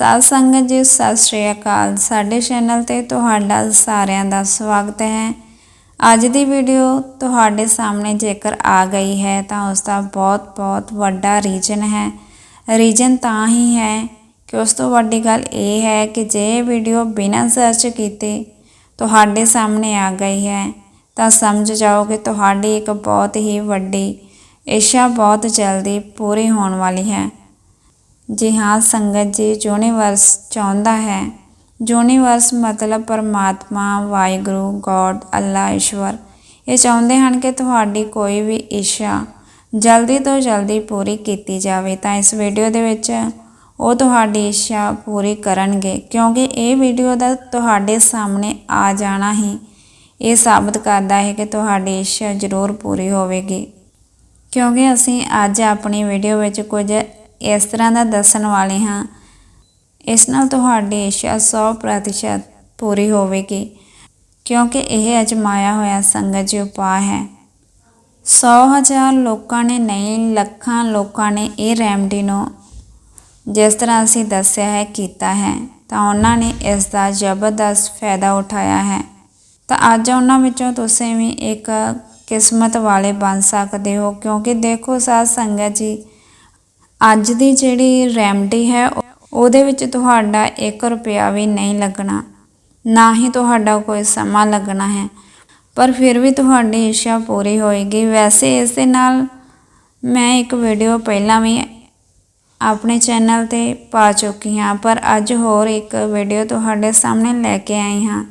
ਸਾਧ ਸੰਗਤ ਜੀ, ਸਤਿ ਸ਼੍ਰੀ ਅਕਾਲ। ਸਾਡੇ ਚੈਨਲ ਤੇ ਤੁਹਾਡਾ ਸਾਰਿਆਂ ਦਾ ਸਵਾਗਤ ਹੈ। ਅੱਜ ਦੀ ਵੀਡੀਓ ਤੁਹਾਡੇ ਸਾਹਮਣੇ ਜੇਕਰ ਆ ਗਈ ਹੈ, ਤਾਂ ਉਸ ਦਾ ਬਹੁਤ ਬਹੁਤ ਵੱਡਾ ਰੀਜਨ ਹੈ। ਰੀਜਨ ਤਾਂ ਹੀ ਹੈ ਕਿ ਉਸ ਤੋਂ ਵੱਡੀ ਗੱਲ ਇਹ ਹੈ ਕਿ ਜੇ ਵੀਡੀਓ ਬਿਨਾਂ ਸਰਚ ਕੀਤੇ ਤੁਹਾਡੇ ਸਾਹਮਣੇ ਆ ਗਈ ਹੈ, ਤਾਂ ਸਮਝ ਜਾਓ ਕਿ ਤੁਹਾਡੀ ਇੱਕ ਬਹੁਤ ਹੀ ਵੱਡੀ ਇੱਛਾ ਬਹੁਤ ਜਲਦੀ ਪੂਰੀ ਹੋਣ ਵਾਲੀ ਹੈ। ਜੀ ਹਾਂ ਸੰਗਤ ਜੀ ਯੂਨੀਵਰਸ ਚਾਹੁੰਦਾ ਹੈ। ਯੂਨੀਵਰਸ ਮਤਲਬ ਪਰਮਾਤਮਾ, ਵਾਹਿਗੁਰੂ, ਗੋਡ, ਅੱਲਾ, ਈਸ਼ਵਰ। ਇਹ ਚਾਹੁੰਦੇ ਹਨ ਕਿ ਤੁਹਾਡੀ ਕੋਈ ਵੀ ਇੱਛਾ ਜਲਦੀ ਤੋਂ ਜਲਦੀ ਪੂਰੀ ਕੀਤੀ ਜਾਵੇ। ਤਾਂ ਇਸ ਵੀਡੀਓ ਦੇ ਵਿੱਚ ਉਹ ਤੁਹਾਡੀ ਇੱਛਾ ਪੂਰੀ ਕਰਨਗੇ, ਕਿਉਂਕਿ ਇਹ ਵੀਡੀਓ ਦਾ ਤੁਹਾਡੇ ਸਾਹਮਣੇ ਆ ਜਾਣਾ ਹੀ। ਇਹ ਸਾਬਤ ਕਰਦਾ ਹੈ ਕਿ ਤੁਹਾਡੀ ਇੱਛਾ ਜ਼ਰੂਰ ਪੂਰੀ ਹੋਵੇਗੀ। ਕਿਉਂਕਿ ਅਸੀਂ ਅੱਜ ਆਪਣੀ ਵੀਡੀਓ ਵਿੱਚ ਕੁਝ ਇਸ ਤਰ੍ਹਾਂ ਦਾ ਦੱਸਣ ਵਾਲੇ ਹਾਂ। ਇਸ ਨਾਲ ਤੁਹਾਡੀ ਇੱਛਾ 100% ਪੂਰੀ ਹੋਵੇਗੀ, ਕਿਉਂਕਿ ਇਹ ਅਜਮਾਇਆ ਹੋਇਆ ਸੰਗਤ ਜੀ ਉਪਾਅ ਹੈ। 100000 ਲੋਕਾਂ ਨੇ ਨਹੀਂ, ਲੱਖਾਂ ਲੋਕਾਂ ਨੇ ਇਹ ਰੈਮਡੀ ਨੂੰ ਜਿਸ ਤਰ੍ਹਾਂ ਅਸੀਂ ਦੱਸਿਆ ਹੈ, ਕੀਤਾ ਹੈ, ਤਾਂ ਉਹਨਾਂ ਨੇ ਇਸ ਦਾ ਜ਼ਬਰਦਸਤ ਫਾਇਦਾ ਉਠਾਇਆ ਹੈ। ਤਾਂ ਅੱਜ ਉਹਨਾਂ ਵਿੱਚੋਂ ਤੁਸੀਂ ਵੀ ਇੱਕ ਕਿਸਮਤ ਵਾਲੇ ਬਣ ਸਕਦੇ ਹੋ, ਕਿਉਂਕਿ ਦੇਖੋ ਸਾਧ ਸੰਗਤ ਜੀ ਅੱਜ ਦੀ ਜਿਹੜੀ ਰੈਮਡੀ ਹੈ, ਉਹਦੇ ਵਿੱਚ ਤੁਹਾਡਾ 1 ਰੁਪਿਆ ਵੀ ਨਹੀਂ ਲੱਗਣਾ। ਨਾ ਹੀ ਤੁਹਾਡਾ ਕੋਈ ਸਮਾਂ ਲੱਗਣਾ ਹੈ। ਪਰ ਫਿਰ ਵੀ ਤੁਹਾਡੀ ਇੱਛਾ ਪੂਰੀ ਹੋਏਗੀ। ਵੈਸੇ ਇਸ ਦੇ ਨਾਲ ਮੈਂ ਇੱਕ ਵੀਡੀਓ ਪਹਿਲਾਂ ਵੀ ਆਪਣੇ ਚੈਨਲ ਤੇ ਪਾ ਚੁੱਕੀ ਹਾਂ, ਪਰ ਅੱਜ ਹੋਰ ਇੱਕ ਵੀਡੀਓ ਤੁਹਾਡੇ ਸਾਹਮਣੇ ਲੈ ਕੇ ਆਈ ਹਾਂ।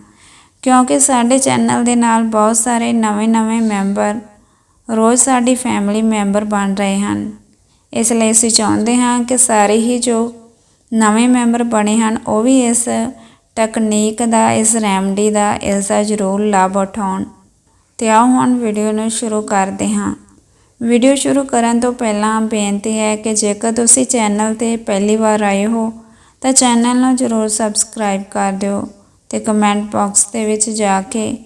ਕਿਉਂਕਿ ਸਾਡੇ ਚੈਨਲ ਦੇ ਨਾਲ ਬਹੁਤ ਸਾਰੇ ਨਵੇਂ-ਨਵੇਂ ਮੈਂਬਰ ਰੋਜ਼ ਸਾਡੀ ਫੈਮਿਲੀ ਮੈਂਬਰ ਬਣ ਰਹੇ ਹਨ। ਇਸ ਲਈ ਅਸੀਂ ਚਾਹੁੰਦੇ ਹਾਂ ਕਿ ਸਾਰੇ ਹੀ ਜੋ ਨਵੇਂ ਮੈਂਬਰ ਬਣੇ ਹਨ, ਉਹ ਵੀ ਇਸ ਤਕਨੀਕ ਦਾ, ਇਸ ਰੈਮਡੀ ਦਾ ਇਸ ਦਾ ਜ਼ਰੂਰ ਲਾਭ ਉਠਾਉਣ। ਤੇ ਆਓ ਹੁਣ ਵੀਡੀਓ ਨੂੰ ਸ਼ੁਰੂ ਕਰਦੇ ਹਾਂ। ਵੀਡੀਓ ਸ਼ੁਰੂ ਕਰਨ ਤੋਂ ਪਹਿਲਾਂ ਬੇਨਤੀ ਹੈ ਕਿ ਜੇਕਰ ਤੁਸੀਂ ਚੈਨਲ ਤੇ ਪਹਿਲੀ ਵਾਰ ਆਏ ਹੋ, ਤਾਂ ਚੈਨਲ ਨੂੰ ਜ਼ਰੂਰ ਸਬਸਕ੍ਰਾਈਬ ਕਰ ਦਿਓ ਤੇ ਕਮੈਂਟ ਬਾਕਸ ਦੇ ਵਿੱਚ ਜਾ ਕੇ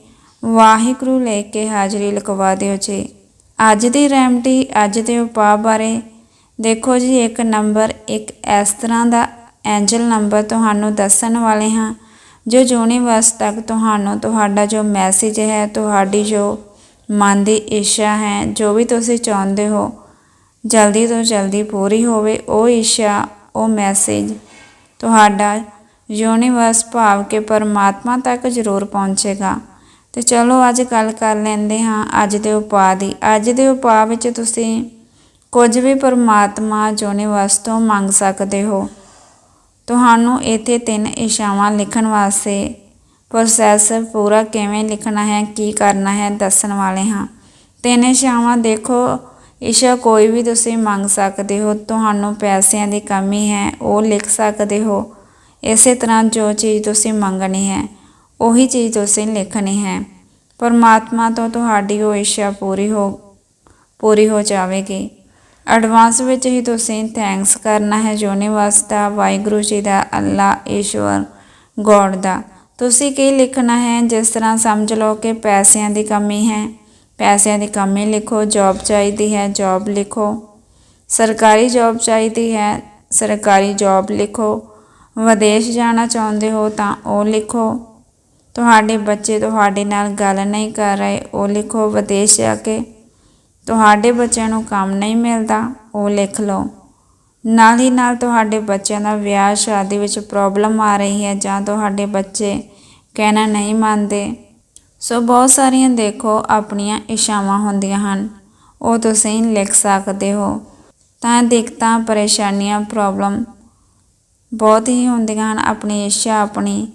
ਵਾਹਿਗੁਰੂ ਲੈ ਕੇ ਹਾਜ਼ਰੀ ਲਗਵਾ ਦਿਓ ਜੀ। ਅੱਜ ਦੀ ਰੈਮਡੀ ਅੱਜ ਦੇ ਉਪਾਅ ਬਾਰੇ ਦੇਖੋ ਜੀ, ਇੱਕ ਨੰਬਰ, ਇੱਕ ਇਸ ਤਰ੍ਹਾਂ ਦਾ ਐਂਜਲ ਨੰਬਰ ਤੁਹਾਨੂੰ ਦੱਸਣ ਵਾਲੇ ਹਾਂ, ਜੋ ਯੂਨੀਵਰਸ ਤੱਕ ਤੁਹਾਨੂੰ, ਤੁਹਾਡਾ ਜੋ ਮੈਸੇਜ ਹੈ, ਤੁਹਾਡੀ ਜੋ ਮਨ ਦੀ ਇੱਛਾ ਹੈ, ਜੋ ਵੀ ਤੁਸੀਂ ਚਾਹੁੰਦੇ ਹੋ, ਜਲਦੀ ਤੋਂ ਜਲਦੀ ਪੂਰੀ ਹੋਵੇ, ਉਹ ਇੱਛਾ, ਉਹ ਮੈਸੇਜ ਤੁਹਾਡਾ ਯੂਨੀਵਰਸ ਭਾਵ ਕੇ ਪਰਮਾਤਮਾ ਤੱਕ ਜ਼ਰੂਰ ਪਹੁੰਚੇਗਾ। ਤੇ ਚਲੋ, ਅੱਜ ਗੱਲ ਕਰ ਲੈਂਦੇ ਹਾਂ ਅੱਜ ਦੇ ਉਪਾਅ ਦੀ। ਅੱਜ ਦੇ ਉਪਾਅ ਵਿੱਚ ਤੁਸੀਂ ਕੁਝ ਵੀ ਪਰਮਾਤਮਾ ਯੂਨੀਵਰਸ ਤੋਂ ਮੰਗ ਸਕਦੇ ਹੋ। ਤੁਹਾਨੂੰ ਇੱਥੇ ਤਿੰਨ ਇਸ਼ਾਵਾਂ ਲਿਖਣ ਵਾਸਤੇ ਪ੍ਰੋਸੈਸ ਪੂਰਾ ਕਿਵੇਂ ਲਿਖਣਾ ਹੈ, ਕੀ ਕਰਨਾ ਹੈ, ਦੱਸਣ ਵਾਲੇ ਹਾਂ। ਤਿੰਨ ਇਸ਼ਾਵਾਂ ਦੇਖੋ ਇਸ਼ਾ ਕੋਈ ਵੀ ਤੁਸੀਂ ਮੰਗ ਸਕਦੇ ਹੋ, ਤੁਹਾਨੂੰ ਪੈਸਿਆਂ ਦੀ ਕਮੀ ਹੈ, ਉਹ ਲਿਖ ਸਕਦੇ ਹੋ। ਇਸੇ ਤਰ੍ਹਾਂ ਜੋ ਚੀਜ਼ ਤੁਸੀਂ ਮੰਗਣੀ ਹੈ, ਉਹੀ ਚੀਜ਼ ਤੁਸੀਂ ਲਿਖਣੀ ਹੈ। ਪਰਮਾਤਮਾ ਤੋਂ ਤੁਹਾਡੀ ਉਹ ਇੱਛਾ ਪੂਰੀ ਹੋ ਪੂਰੀ ਹੋ ਜਾਵੇਗੀ। ਐਡਵਾਂਸ ਵਿੱਚ ਹੀ ਤੁਸੀਂ ਥੈਂਕਸ ਕਰਨਾ ਹੈ ਯੂਨੀਵਰਸ ਦਾ, ਵਾਹਿਗੁਰੂ ਜੀ ਦਾ, ਅੱਲਾ, ਈਸ਼ਵਰ, ਗੋਡ ਦਾ। ਤੁਸੀਂ ਕੀ ਲਿਖਣਾ ਹੈ? ਜਿਸ ਤਰ੍ਹਾਂ ਸਮਝ ਲਓ ਕਿ ਪੈਸਿਆਂ ਦੀ ਕਮੀ ਹੈ। ਪੈਸਿਆਂ ਦੀ ਕਮੀ ਲਿਖੋ ਜੌਬ ਚਾਹੀਦੀ ਹੈ ਜੌਬ ਲਿਖੋ। ਸਰਕਾਰੀ ਜੌਬ ਚਾਹੀਦੀ ਹੈ, ਸਰਕਾਰੀ ਜੌਬ ਲਿਖੋ। ਵਿਦੇਸ਼ ਜਾਣਾ ਚਾਹੁੰਦੇ ਹੋ ਤਾਂ ਉਹ ਲਿਖੋ। ਤੁਹਾਡੇ ਬੱਚੇ ਤੁਹਾਡੇ ਨਾਲ ਗੱਲ ਨਹੀਂ ਕਰ ਰਹੇ, ਉਹ ਲਿਖੋ ਵਿਦੇਸ਼ ਜਾ ਕੇ। ਤੁਹਾਡੇ ਬੱਚਿਆਂ ਨੂੰ ਕੰਮ ਨਹੀਂ ਮਿਲਦਾ, ਉਹ ਲਿਖ ਲਓ। ਨਾਲ ਹੀ ਨਾਲ ਤੁਹਾਡੇ ਬੱਚਿਆਂ ਦਾ ਵਿਆਹ ਸ਼ਾਦੀ ਵਿੱਚ ਪ੍ਰੋਬਲਮ ਆ ਰਹੀ ਹੈ ਜਾਂ ਤੁਹਾਡੇ ਬੱਚੇ ਕਹਿਣਾ ਨਹੀਂ ਮੰਨਦੇ। ਸੋ ਬਹੁਤ ਸਾਰੀਆਂ ਦੇਖੋ ਆਪਣੀਆਂ ਇਸ਼ਾਵਾਂ ਹੁੰਦੀਆਂ ਹਨ। ਉਹ ਤੁਸੀਂ ਲਿਖ ਸਕਦੇ ਹੋ। ਤਾਂ ਦਿੱਕਤਾਂ, ਪਰੇਸ਼ਾਨੀਆਂ ਪ੍ਰੋਬਲਮ ਬਹੁਤ ਹੀ ਹੁੰਦੀਆਂ ਹਨ। ਆਪਣੀ ਇੱਛਾ, ਆਪਣੀ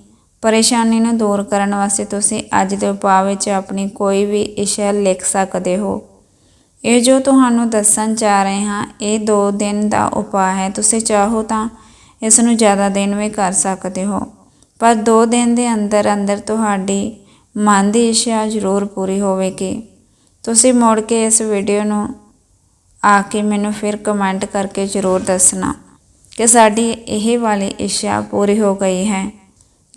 ਪਰੇਸ਼ਾਨੀ ਨੂੰ ਦੂਰ ਕਰਨ ਵਾਸਤੇ ਤੁਸੀਂ ਅੱਜ ਦੇ ਉਪਾਅ ਵਿੱਚ ਆਪਣੀ ਕੋਈ ਵੀ ਇੱਛਾ ਲਿਖ ਸਕਦੇ ਹੋ। ਇਹ ਜੋ ਤੁਹਾਨੂੰ ਦੱਸਣ ਜਾ ਰਹੇ ਹਾਂ, ਇਹ 2 ਦਿਨ ਦਾ ਉਪਾਅ ਹੈ। ਤੁਸੀਂ ਚਾਹੋ ਤਾਂ ਇਸ ਨੂੰ ਜ਼ਿਆਦਾ ਦਿਨ ਵੀ ਕਰ ਸਕਦੇ ਹੋ। ਪਰ 2 ਦਿਨ ਦੇ ਅੰਦਰ ਅੰਦਰ ਤੁਹਾਡੀ ਮਨ ਦੀ ਇੱਛਾ ਜ਼ਰੂਰ ਪੂਰੀ ਹੋਵੇਗੀ। ਤੁਸੀਂ ਮੁੜ ਕੇ ਇਸ ਵੀਡੀਓ ਨੂੰ ਆ ਕੇ ਮੈਨੂੰ ਫਿਰ ਕਮੈਂਟ ਕਰਕੇ ਜ਼ਰੂਰ ਦੱਸਣਾ ਕਿ ਸਾਡੀ ਇਹ ਵਾਲੀ ਇੱਛਾ ਪੂਰੀ ਹੋ ਗਈ ਹੈ।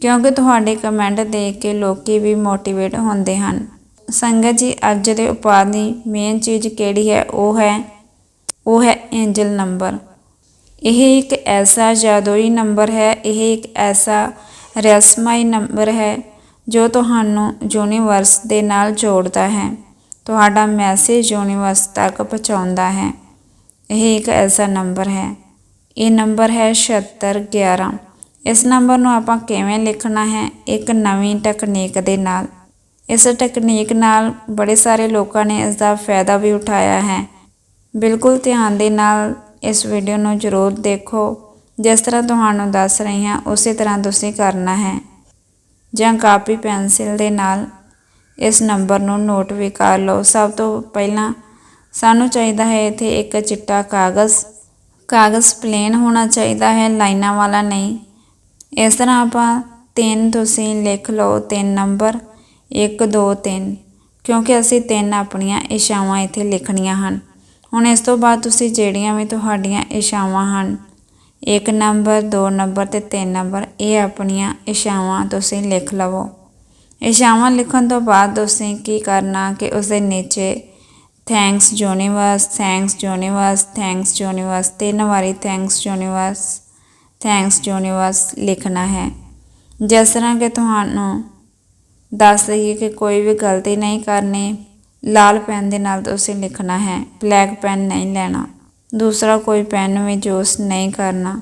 ਕਿਉਂਕਿ ਤੁਹਾਡੇ ਕਮੈਂਟ ਦੇਖ ਕੇ ਲੋਕੀ ਵੀ ਮੋਟੀਵੇਟ ਹੁੰਦੇ ਹਨ। ਸੰਗਤ ਜੀ, ਅੱਜ ਦੇ ਉਪਾਅ ਦੀ ਮੇਨ ਚੀਜ਼ ਕਿਹੜੀ ਹੈ? ਉਹ ਹੈ ਉਹ ਹੈ ਐਂਜਲ ਨੰਬਰ ਇਹ ਇੱਕ ਐਸਾ ਜਾਦੂਈ ਨੰਬਰ ਹੈ, ਇਹ ਇੱਕ ਐਸਾ ਰਸਮਾਈ ਨੰਬਰ ਹੈ, ਜੋ ਤੁਹਾਨੂੰ ਯੂਨੀਵਰਸ ਦੇ ਨਾਲ ਜੋੜਦਾ ਹੈ, ਤੁਹਾਡਾ ਮੈਸੇਜ ਯੂਨੀਵਰਸ ਤੱਕ ਪਹੁੰਚਾਉਂਦਾ ਹੈ। ਇਹ ਇੱਕ ਐਸਾ ਨੰਬਰ ਹੈ। ਇਹ ਨੰਬਰ ਹੈ 7611 ਇਸ ਨੰਬਰ ਨੂੰ ਆਪਾਂ ਕਿਵੇਂ ਲਿਖਣਾ ਹੈ? ਇੱਕ ਨਵੀਂ ਟੈਕਨੀਕ ਦੇ ਨਾਲ। ਇਸ ਟੈਕਨੀਕ ਨਾਲ ਬੜੇ ਸਾਰੇ ਲੋਕਾਂ ਨੇ ਇਸ ਦਾ ਫਾਇਦਾ ਵੀ ਉਠਾਇਆ ਹੈ। ਬਿਲਕੁਲ ਧਿਆਨ ਦੇ ਨਾਲ ਇਸ ਵੀਡੀਓ ਨੂੰ ਜ਼ਰੂਰ ਦੇਖੋ। ਜਿਸ ਤਰ੍ਹਾਂ ਤੁਹਾਨੂੰ ਦੱਸ ਰਹੀ ਹਾਂ, ਉਸੇ ਤਰ੍ਹਾਂ ਤੁਸੀਂ ਕਰਨਾ ਹੈ। ਜਾਂ ਕਾਪੀ ਪੈਨਸਿਲ ਦੇ ਨਾਲ ਇਸ ਨੰਬਰ ਨੂੰ ਨੋਟ ਵੀ ਕਰ ਲਓ। ਸਭ ਤੋਂ ਪਹਿਲਾਂ ਸਾਨੂੰ ਚਾਹੀਦਾ ਹੈ ਇੱਥੇ ਇੱਕ ਚਿੱਟਾ ਕਾਗਜ਼। ਕਾਗਜ਼ ਪਲੇਨ ਹੋਣਾ ਚਾਹੀਦਾ ਹੈ, ਲਾਈਨਾਂ ਵਾਲਾ ਨਹੀਂ। ਇਸ ਤਰ੍ਹਾਂ ਆਪਾਂ ਤਿੰਨ ਤੁਸੀਂ ਲਿਖ ਲਓ, ਤਿੰਨ ਨੰਬਰ। 1 2 3 ਕਿਉਂਕਿ ਅਸੀਂ ਤਿੰਨ ਆਪਣੀਆਂ ਇਸ਼ਾਵਾਂ ਇੱਥੇ ਲਿਖਣੀਆਂ ਹਨ। ਹੁਣ ਇਸ ਤੋਂ ਬਾਅਦ ਤੁਸੀਂ ਜਿਹੜੀਆਂ ਵੀ ਤੁਹਾਡੀਆਂ ਇਸ਼ਾਵਾਂ ਹਨ, ਇੱਕ ਨੰਬਰ, ਦੋ ਨੰਬਰ ਤੇ ਤਿੰਨ ਨੰਬਰ, ਇਹ ਆਪਣੀਆਂ ਇਸ਼ਾਵਾਂ ਤੁਸੀਂ ਲਿਖ ਲਵੋ। ਇਸ਼ਾਵਾਂ ਲਿਖਣ ਤੋਂ ਬਾਅਦ ਤੁਸੀਂ ਕੀ ਕਰਨਾ ਕਿ ਉਸ ਦੇ ਨੀਚੇ thanks universe thanks universe thanks universe ਤਿੰਨ ਵਾਰੀ ਥੈਂਕਸ ਯੂਨੀਵਰਸ ਥੈਂਕਸ ਯੂਨੀਵਰਸ ਲਿਖਣਾ ਹੈ। ਜਿਸ ਤਰ੍ਹਾਂ ਕਿ ਤੁਹਾਨੂੰ ਦੱਸ ਦਈਏ ਕਿ ਕੋਈ ਵੀ ਗਲਤੀ ਨਹੀਂ ਕਰਨੀ। ਲਾਲ ਪੈਨ ਦੇ ਨਾਲ ਤੁਸੀਂ ਲਿਖਣਾ ਹੈ, ਬਲੈਕ ਪੈਨ ਨਹੀਂ ਲੈਣਾ। ਦੂਸਰਾ, ਕੋਈ ਪੈਨ ਵੀ ਯੂਜ਼ ਨਹੀਂ ਕਰਨਾ।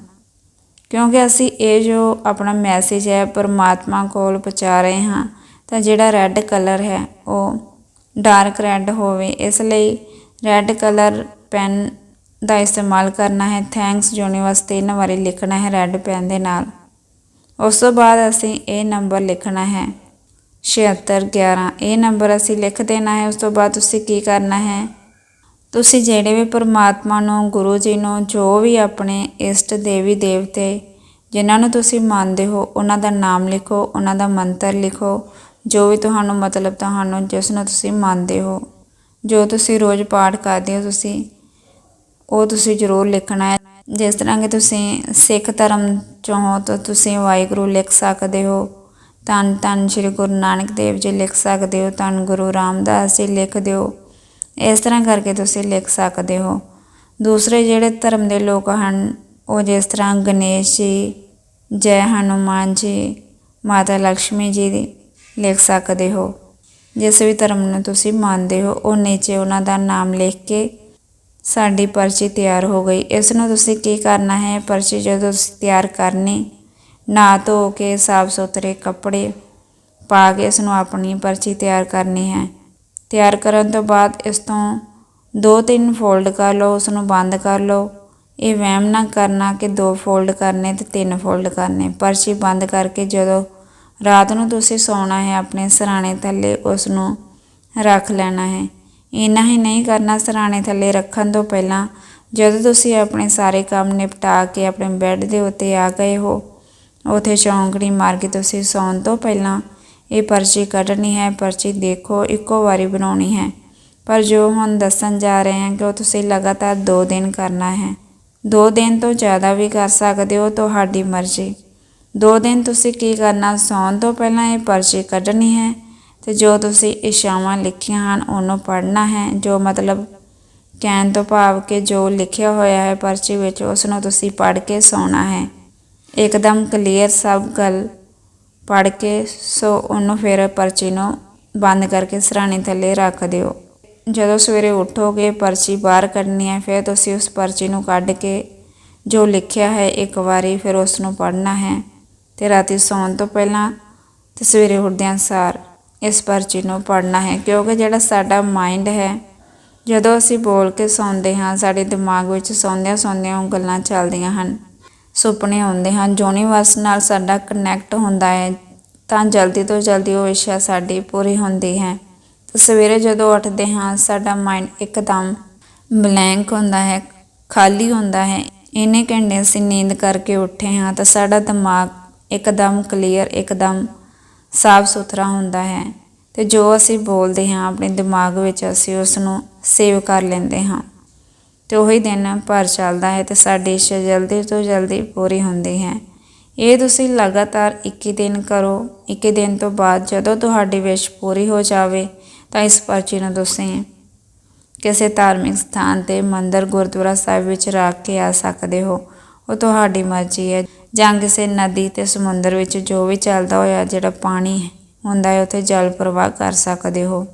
ਕਿਉਂਕਿ ਅਸੀਂ ਇਹ ਜੋ ਆਪਣਾ ਮੈਸੇਜ ਹੈ, ਪਰਮਾਤਮਾ ਕੋਲ ਪਹੁੰਚਾ ਰਹੇ ਹਾਂ, ਤਾਂ ਜਿਹੜਾ ਰੈੱਡ ਕਲਰ ਹੈ, ਉਹ ਡਾਰਕ ਰੈੱਡ ਹੋਵੇ। ਇਸ ਲਈ ਰੈੱਡ ਕਲਰ ਪੈਨ ਦਾ ਇਸਤੇਮਾਲ ਕਰਨਾ ਹੈ। ਥੈਂਕਸ ਯੂਨੀਵਰਸਿਟੀ ਤਿੰਨ ਵਾਰੀ ਲਿਖਣਾ ਹੈ ਰੈੱਡ ਪੈਨ ਦੇ ਨਾਲ। ਉਸ ਤੋਂ ਬਾਅਦ ਅਸੀਂ ਇਹ ਨੰਬਰ ਲਿਖਣਾ ਹੈ। 7611 ਇਹ ਨੰਬਰ ਅਸੀਂ ਲਿਖ ਦੇਣਾ ਹੈ, ਉਸ ਤੋਂ ਬਾਅਦ ਤੁਸੀਂ ਕੀ ਕਰਨਾ ਹੈ? ਤੁਸੀਂ ਜਿਹੜੇ ਵੀ ਪਰਮਾਤਮਾ ਨੂੰ, ਗੁਰੂ ਜੀ ਨੂੰ, ਜੋ ਵੀ ਆਪਣੇ ਇਸ਼ਟ ਦੇਵੀ ਦੇਵਤੇ, ਜਿਨ੍ਹਾਂ ਨੂੰ ਤੁਸੀਂ ਮੰਨਦੇ ਹੋ, ਉਹਨਾਂ ਦਾ ਨਾਮ ਲਿਖੋ, ਉਹਨਾਂ ਦਾ ਮੰਤਰ ਲਿਖੋ, ਜੋ ਵੀ ਤੁਹਾਨੂੰ ਮਤਲਬ ਤੁਹਾਨੂੰ, ਜਿਸ ਨੂੰ ਤੁਸੀਂ ਮੰਨਦੇ ਹੋ। ਜੋ ਤੁਸੀਂ ਰੋਜ਼ ਪਾਠ ਕਰਦੇ ਹੋ ਤੁਸੀਂ, ਉਹ ਤੁਸੀਂ ਜ਼ਰੂਰ ਲਿਖਣਾ ਹੈ। ਜਿਸ ਤਰ੍ਹਾਂ ਕਿ ਤੁਸੀਂ ਸਿੱਖ ਧਰਮ ਚੋਂ ਹੋ, ਤਾਂ ਤੁਸੀਂ ਵਾਹਿਗੁਰੂ ਲਿਖ ਸਕਦੇ ਹੋ। ਧੰਨ ਧੰਨ ਸ਼੍ਰੀ ਗੁਰੂ ਨਾਨਕ ਦੇਵ ਜੀ ਲਿਖ ਸਕਦੇ ਹੋ ਧੰਨ ਗੁਰੂ ਰਾਮਦਾਸ ਜੀ ਲਿਖ ਦਿਓ। ਇਸ ਤਰ੍ਹਾਂ ਕਰਕੇ ਤੁਸੀਂ ਲਿਖ ਸਕਦੇ ਹੋ। ਦੂਸਰੇ ਜਿਹੜੇ ਧਰਮ ਦੇ ਲੋਕ ਹਨ, ਉਹ ਜਿਸ ਤਰ੍ਹਾਂ ਗਣੇਸ਼ ਜੀ, ਜੈ ਹਨੂਮਾਨ ਜੀ, ਮਾਤਾ ਲక్ష్ਮੀ ਜੀ ਲਿਖ ਸਕਦੇ ਹੋ। ਜਿਸ ਵੀ ਧਰਮ ਨੂੰ ਤੁਸੀਂ ਮੰਨਦੇ ਹੋ, ਉਹ ਨੀਚੇ ਉਹਨਾਂ ਦਾ ਨਾਮ ਲਿਖ ਕੇ ਸਾਡੀ ਪਰਚੀ ਤਿਆਰ ਹੋ ਗਈ। ਇਸ ਨੂੰ ਤੁਸੀਂ ਕੀ ਕਰਨਾ ਹੈ? ਪਰਚੀ ਜਦੋਂ ਤੁਸੀਂ ਤਿਆਰ ਕਰਨੀ ਨਾ ਧੋ ਕੇ ਸਾਫ਼ ਸੁਥਰੇ ਕੱਪੜੇ ਪਾ ਕੇ ਇਸ ਨੂੰ ਆਪਣੀ ਪਰਚੀ ਤਿਆਰ ਕਰਨੀ ਹੈ। ਤਿਆਰ ਕਰਨ ਤੋਂ ਬਾਅਦ ਇਸ ਤੋਂ ਦੋ ਤਿੰਨ ਫੋਲਡ ਕਰ ਲਓ ਉਸ ਨੂੰ ਬੰਦ ਕਰ ਲਓ। ਇਹ ਵਹਿਮ ਨਾ ਕਰਨਾ ਕਿ ਦੋ ਫੋਲਡ ਕਰਨੇ ਤੇ ਤਿੰਨ ਫੋਲਡ ਕਰਨੇ। ਪਰਚੀ ਬੰਦ ਕਰਕੇ ਜਦੋਂ ਰਾਤ ਨੂੰ ਤੁਸੀਂ ਸੌਣਾ ਹੈ, ਆਪਣੇ ਸਰਾਣੇ ਥੱਲੇ ਉਸ ਨੂੰ ਰੱਖ ਲੈਣਾ ਹੈ। ਇੰਨਾ ਹੀ ਨਹੀਂ ਕਰਨਾ, ਸਰਾਣੇ ਥੱਲੇ ਰੱਖਣ ਤੋਂ ਪਹਿਲਾਂ ਜਦੋਂ ਤੁਸੀਂ ਆਪਣੇ ਸਾਰੇ ਕੰਮ ਨਿਪਟਾ ਕੇ ਆਪਣੇ ਬੈੱਡ ਦੇ ਉੱਤੇ ਆ ਗਏ ਹੋ ਉਥੇ ਚੌਂਕੜੀ ਮਾਰ ਕੇ ਤੁਸੀਂ ਸੌਣ ਤੋਂ ਪਹਿਲਾਂ ਇਹ ਪਰਚੀ ਕੱਢਣੀ ਹੈ, ਪਰਚੀ ਦੇਖੋ, ਇੱਕੋ ਵਾਰੀ ਬਣਾਉਣੀ ਹੈ। ਪਰ ਜੋ ਹੁਣ ਦੱਸਣ ਜਾ ਰਹੇ ਹਾਂ ਕਿ ਉਹ ਤੁਸੀਂ ਲਗਾਤਾਰ 2 ਦਿਨ ਕਰਨਾ ਹੈ। 2 ਦਿਨ ਤੋਂ ਜ਼ਿਆਦਾ ਵੀ ਕਰ ਸਕਦੇ ਹੋ ਤੁਹਾਡੀ ਮਰਜ਼ੀ। 2 ਦਿਨ ਤੁਸੀਂ ਕੀ ਕਰਨਾ, ਸੌਣ ਤੋਂ ਪਹਿਲਾਂ ਇਹ ਪਰਚੀ ਕੱਢਣੀ ਹੈ ਤੇ ਜੋ ਤੁਸੀਂ ਇਸ਼ਾਵਾਂ ਲਿਖੀਆਂ ਹਨ ਉਹਨੂੰ ਪੜ੍ਹਨਾ ਹੈ। ਜੋ ਮਤਲਬ ਕਹਿਣ ਤੋਂ ਭਾਵ ਕਿ ਜੋ ਲਿਖਿਆ ਹੋਇਆ ਹੈ ਪਰਚੀ ਵਿੱਚ, ਉਸ ਨੂੰ ਤੁਸੀਂ ਪੜ੍ਹ ਕੇ ਸੌਣਾ ਹੈ। ਇੱਕਦਮ ਕਲੀਅਰ ਸਭ ਗੱਲ ਪੜ੍ਹ ਕੇ, ਸੋ ਉਹਨੂੰ ਫਿਰ ਪਰਚੀ ਨੂੰ ਬੰਦ ਕਰਕੇ ਸਰਾਣੇ ਥੱਲੇ ਰੱਖ ਦਿਓ। ਜਦੋਂ ਸਵੇਰੇ ਉੱਠੋਗੇ, ਪਰਚੀ ਬਾਹਰ ਕੱਢਣੀ ਹੈ, ਫਿਰ ਤੁਸੀਂ ਉਸ ਪਰਚੀ ਨੂੰ ਕੱਢ ਕੇ ਜੋ ਲਿਖਿਆ ਹੈ, ਇੱਕ ਵਾਰੀ ਫਿਰ ਉਸ ਨੂੰ ਪੜ੍ਹਨਾ ਹੈ ਤੇ ਰਾਤੀ ਸੌਣ ਤੋਂ ਪਹਿਲਾਂ ਤੇ ਸਵੇਰੇ ਉੱਠਦਿਆਂ ਸਾਰ ਇਸ ਪਰਚੀ ਨੂੰ ਪੜ੍ਹਨਾ ਹੈ, ਕਿਉਂਕਿ ਜਿਹੜਾ ਸਾਡਾ ਮਾਈਂਡ ਹੈ, ਜਦੋਂ ਅਸੀਂ ਬੋਲ ਕੇ ਸੌਂਦੇ ਹਾਂ, ਸਾਡੇ ਦਿਮਾਗ ਵਿੱਚ ਸੌਂਦਿਆਂ ਸੌਂਦਿਆਂ ਉਹ ਗੱਲਾਂ ਚੱਲਦੀਆਂ ਹਨ। ਸੁਪਨੇ ਆਉਂਦੇ ਹਨ। ਯੂਨੀਵਰਸ ਨਾਲ ਸਾਡਾ ਕਨੈਕਟ ਹੁੰਦਾ ਹੈ, ਤਾਂ ਜਲਦੀ ਤੋਂ ਜਲਦੀ ਉਹ ਇੱਛਾ ਸਾਡੀ ਪੂਰੀ ਹੁੰਦੀ ਹੈ। ਤਾਂ ਸਵੇਰੇ ਜਦੋਂ ਉੱਠਦੇ ਹਾਂ, ਸਾਡਾ ਮਾਈਂਡ ਇੱਕਦਮ ਬਲੈਂਕ ਹੁੰਦਾ ਹੈ, ਖਾਲੀ ਹੁੰਦਾ ਹੈ। ਇੰਨੇ ਘੰਟੇ ਅਸੀਂ ਨੀਂਦ ਕਰਕੇ ਉੱਠੇ ਹਾਂ, ਤਾਂ ਸਾਡਾ ਦਿਮਾਗ ਇੱਕਦਮ ਕਲੀਅਰ ਇੱਕਦਮ ਸਾਫ਼ ਸੁਥਰਾ ਹੁੰਦਾ ਹੈ। ਤੇ ਜੋ ਅਸੀਂ ਬੋਲਦੇ ਹਾਂ, ਆਪਣੇ ਦਿਮਾਗ ਵਿੱਚ ਅਸੀਂ ਉਸ ਨੂੰ ਸੇਵ ਕਰ ਲੈਂਦੇ ਹਾਂ। ਤੇ ਉਹੀ ਦਿਨ ਭਰ ਚੱਲਦਾ ਹੈ ਤੇ ਸਾਡੀ ਇੱਛਾ ਜਲਦੀ ਤੋਂ ਜਲਦੀ ਪੂਰੀ ਹੁੰਦੀ ਹੈ। ਇਹ ਤੁਸੀਂ ਲਗਾਤਾਰ 21 ਦਿਨ ਕਰੋ। 21 ਦਿਨ ਤੋਂ ਬਾਅਦ ਜਦੋਂ ਤੁਹਾਡੀ ਵਿਸ਼ ਪੂਰੀ ਹੋ ਜਾਵੇ, ਤਾਂ ਇਸ ਪਰਚੀ ਨੂੰ ਤੁਸੀਂ ਕਿਸੇ ਧਾਰਮਿਕ ਸਥਾਨ ਤੇ ਮੰਦਰ ਗੁਰਦੁਆਰਾ ਸਾਹਿਬ ਵਿੱਚ ਰੱਖ ਕੇ ਆ ਸਕਦੇ ਹੋ। ਉਹ ਤੁਹਾਡੀ ਮਰਜ਼ੀ ਹੈ ਜਾਂ ਕਿਸੇ ਨਦੀ ਤੇ ਸਮੁੰਦਰ ਵਿੱਚ ਜੋ ਵੀ ਚੱਲਦਾ ਹੋਇਆ ਜਿਹੜਾ ਪਾਣੀ ਹੁੰਦਾ ਹੈ, ਉੱਥੇ ਜਲ ਪ੍ਰਵਾਹ ਕਰ ਸਕਦੇ ਹੋ।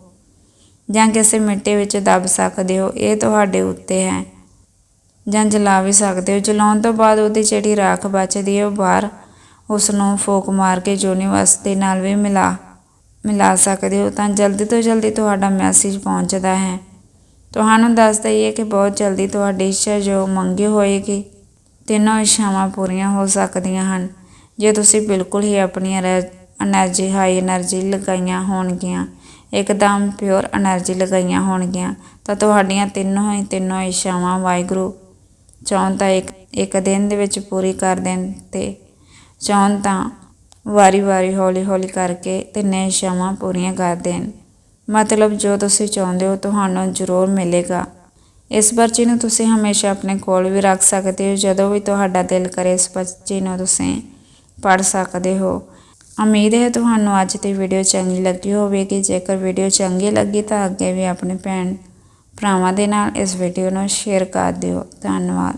ਜਾਂ ਕਿਸੇ ਮਿੱਟੀ ਵਿੱਚ ਦੱਬ ਸਕਦੇ ਹੋ, ਇਹ ਤੁਹਾਡੇ ਉੱਤੇ ਹੈ। ਜਾਂ ਜਲਾ ਵੀ ਸਕਦੇ ਹੋ। ਜਲਾਉਣ ਤੋਂ ਬਾਅਦ ਉਹਦੀ ਜਿਹੜੀ ਰਾਖ ਬਚਦੀ ਹੈ, ਉਹ ਬਾਹਰ ਉਸ ਨੂੰ ਫੋਕ ਮਾਰ ਕੇ ਯੂਨੀਵਰਸ ਦੇ ਨਾਲ ਵੀ ਮਿਲਾ ਮਿਲਾ ਸਕਦੇ ਹੋ। ਤਾਂ ਜਲਦੀ ਤੋਂ ਜਲਦੀ ਤੁਹਾਡਾ ਮੈਸੇਜ ਪਹੁੰਚਦਾ ਹੈ। ਤੁਹਾਨੂੰ ਦੱਸ ਦਈਏ ਕਿ ਬਹੁਤ ਜਲਦੀ ਤੁਹਾਡੀ ਇੱਛਾ ਜੋ ਮੰਗੀ ਹੋਏਗੀ, ਤਿੰਨੋਂ ਇੱਛਾਵਾਂ ਪੂਰੀਆਂ ਹੋ ਸਕਦੀਆਂ ਹਨ। ਜੇ ਤੁਸੀਂ ਬਿਲਕੁਲ ਹੀ ਆਪਣੀ ਐਨਰਜੀ ਹਾਈ ਐਨਰਜੀ ਲਗਾਈਆਂ ਹੋਣਗੀਆਂ ਇੱਕਦਮ ਪਿਓਰ એનર્ਜੀ ਲਗਾਈਆਂ ਹੋਣਗੀਆਂ। ਤਾਂ ਤੁਹਾਡੀਆਂ ਤਿੰਨੋਂ ਹੀ ਤਿੰਨੋਂ ਇੱਛਾਵਾਂ ਵਾਹਿਗੁਰੂ ਚਾਹੁੰ ਤਾਂ ਇੱਕ ਇੱਕ ਦਿਨ ਦੇ ਵਿੱਚ ਪੂਰੀ ਕਰ ਦੇਣ ਤੇ ਚਾਹੁੰ ਤਾਂ ਵਾਰੀ-ਵਾਰੀ ਹੌਲੀ-ਹੌਲੀ ਕਰਕੇ ਤਿੰਨੇ ਇੱਛਾਵਾਂ ਪੂਰੀਆਂ ਕਰ ਦੇਣ। ਮਤਲਬ ਜੋ ਤੁਸੀਂ ਚਾਹੁੰਦੇ ਹੋ ਤੁਹਾਨੂੰ ਜ਼ਰੂਰ ਮਿਲੇਗਾ। ਇਸ ਪਰਚੀ ਨੂੰ ਤੁਸੀਂ ਹਮੇਸ਼ਾ ਆਪਣੇ ਕੋਲ ਵੀ ਰੱਖ ਸਕਦੇ ਹੋ। ਜਦੋਂ ਵੀ ਤੁਹਾਡਾ ਦਿਲ ਕਰੇ ਇਸ ਪਰਚੀ ਨੂੰ ਤੁਸੀਂ ਪੜ ਸਕਦੇ ਹੋ। ਉਮੀਦ ਹੈ ਤੁਹਾਨੂੰ ਅੱਜ ਦੀ ਵੀਡੀਓ ਚੰਗੀ ਲੱਗੀ ਹੋਵੇਗੀ। ਜੇਕਰ ਵੀਡੀਓ ਚੰਗੀ ਲੱਗੀ ਤਾਂ ਅੱਗੇ ਵੀ ਆਪਣੇ ਭੈਣ ਭਰਾਵਾਂ ਦੇ ਨਾਲ ਇਸ ਵੀਡੀਓ ਨੂੰ ਸ਼ੇਅਰ ਕਰ ਦਿਓ। ਧੰਨਵਾਦ।